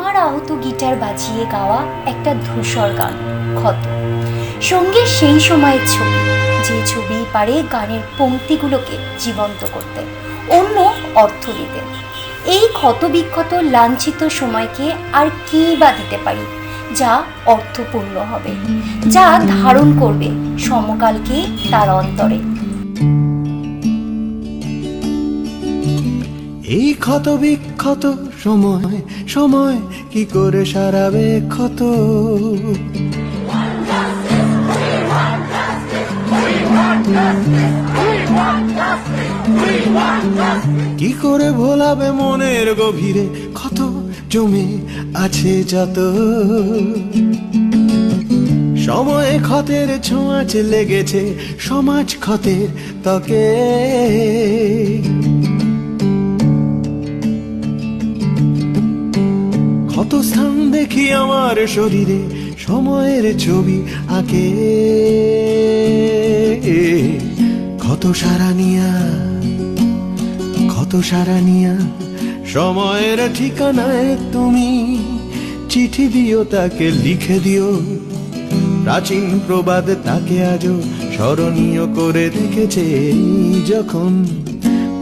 আমার আহত গিটার বাজিয়ে গাওয়া একটা ধূসর গান, ক্ষত। সঙ্গে সেই সময়ের ছবি, যে ছবি পারে গানের পংক্তিগুলোকে জীবন্ত করতে, অন্য অর্থ দিতে। এই ক্ষতবিক্ষত লাঞ্ছিত সময়কে আর কী বা দিতে পারি, যা অর্থপূর্ণ হবে, যা ধারণ করবে সমকালকে তার অন্তরে। এই ক্ষত বিক্ষত সময় সময় কি করে সারাবে ক্ষত? কি করে ভোলাবে মনের গভীরে ক্ষত? জমে আছে যত। সময়ে ক্ষতের ছোঁয়াচ লেগেছে, সমাজ ক্ষতের তকে ক্ষত স্থান দেখি আমার শরীরে, সময়ের ছবি আঁকে। ক্ষত সারা নিয়া, ক্ষত সারা নিয়া, সময়ের ঠিকানায় তুমি চিঠি দিও, তাকে লিখে দিও। প্রাচীন প্রবাদ তাকে আজও স্মরণীয় করে রেখেছে যখন,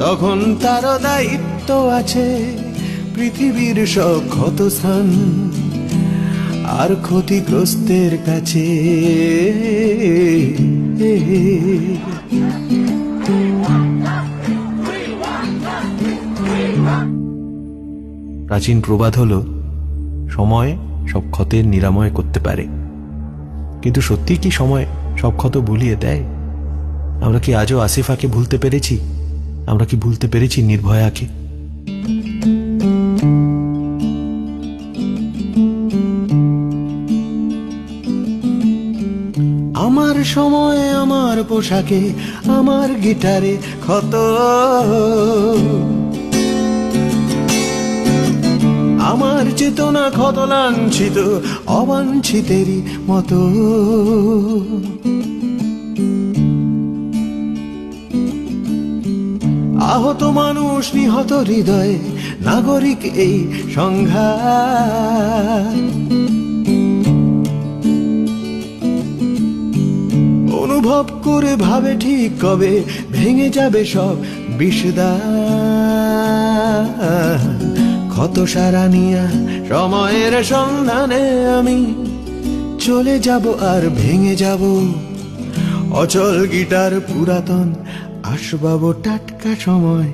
তখন তারও দায়িত্ব আছে। পৃথিবীর সব ক্ষত স্থান আর ক্ষতিগ্রস্তের কাছে। প্রাচীন প্রবাদ হলো, সময় সব ক্ষতের নিরাময় করতে পারে। কিন্তু সত্যি কি সময় সব ক্ষত ভুলিয়ে দেয়? আমরা কি আজও আসিফাকে ভুলতে পেরেছি? আমরা কি ভুলতে পেরেছি নির্ভয়াকে? আমার সময়, আমার পোশাকে, আমার গিটারে ক্ষত। আমার চেতনা ক্ষত লাঞ্ছিত, অবাঞ্ছিতেরই মতো। আহত মানুষ নিহত হৃদয়ে নাগরিক এই সংঘাত। অনুভব করে ভাবে ঠিক কবে ভেঙে যাবে সব বিষদা ক্ষত সারা নিয়া সময়ের সন্ধানে আমি চলে যাব আর ভেঙে যাব। অচল গিটার পুরাতন, আসবাব টাটকা সময়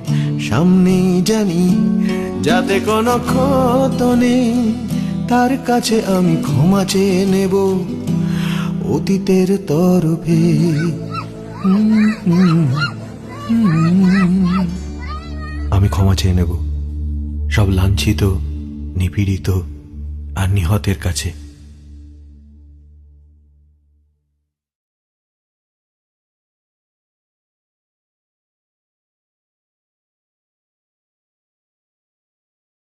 সামনেই জানি, যাতে কোনো ক্ষত নেই, তার কাছে আমি ক্ষমা চেয়ে নেব। অতীতের তরফে। আমি ক্ষমা চেয়ে নেব। সব লাঞ্ছিত নিপীড়িত আর নিহতের কাছে।